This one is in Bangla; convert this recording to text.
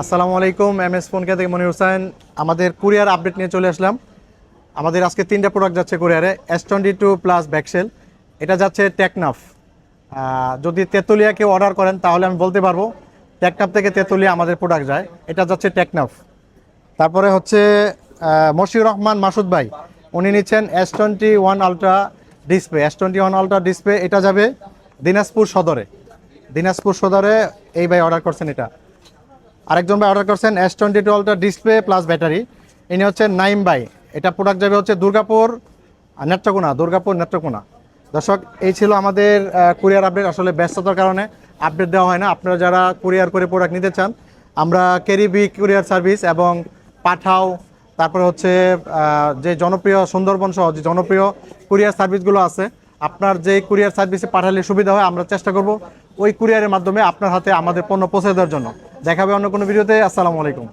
আসসালামু আলাইকুম, এম এস ফোন থেকে মনির হোসেন। আমাদের কুরিয়ার আপডেট নিয়ে চলে আসলাম। আমাদের আজকে তিনটা প্রোডাক্ট যাচ্ছে কুরিয়ারে এস টোয়েন্টি টু প্লাস ব্যাকসেল এটা যাচ্ছে টেকনাফ যদি তেঁতুলিয়া কেউ অর্ডার করেন, তাহলে আমি বলতে পারব টেকনাফ থেকে তেঁতুলিয়া আমাদের প্রোডাক্ট যায়। এটা যাচ্ছে টেকনাফ তারপরে হচ্ছে মশিউর রহমান মাসুদ ভাই, উনি নিচ্ছেন S twenty one ultra display S twenty one ultra display এটা যাবে দিনাজপুর সদরে। দিনাজপুর সদরে এই ভাই অর্ডার করছেন এটা। আরেকজন ভাই অর্ডার করছেন S twenty two ultra display plus battery ইনি হচ্ছে নাইম বাই এটা প্রোডাক্ট যাবে হচ্ছে দুর্গাপুর নেত্রকোনা দুর্গাপুর, নেত্রকোনা। দর্শক, এই ছিল আমাদের কুরিয়ার আপডেট আসলে ব্যস্ততার কারণে আপডেট দেওয়া হয় না। আপনারা যারা কুরিয়ার করে প্রোডাক্ট নিতে চান, আমরা কেরিবি কুরিয়ার সার্ভিস এবং পাঠাও তারপরে হচ্ছে যে জনপ্রিয় সুন্দরবন সহ যে জনপ্রিয় কুরিয়ার সার্ভিসগুলো আছে, আপনার যে কুরিয়ার সার্ভিসে পাঠালে সুবিধা হয়, আমরা চেষ্টা করব ওই কুরিয়ারের মাধ্যমে আপনার হাতে আমাদের পণ্য পৌঁছে দেওয়ার জন্য। দেখাবে অন্য কোনো ভিডিওতে। আসসালামু আলাইকুম।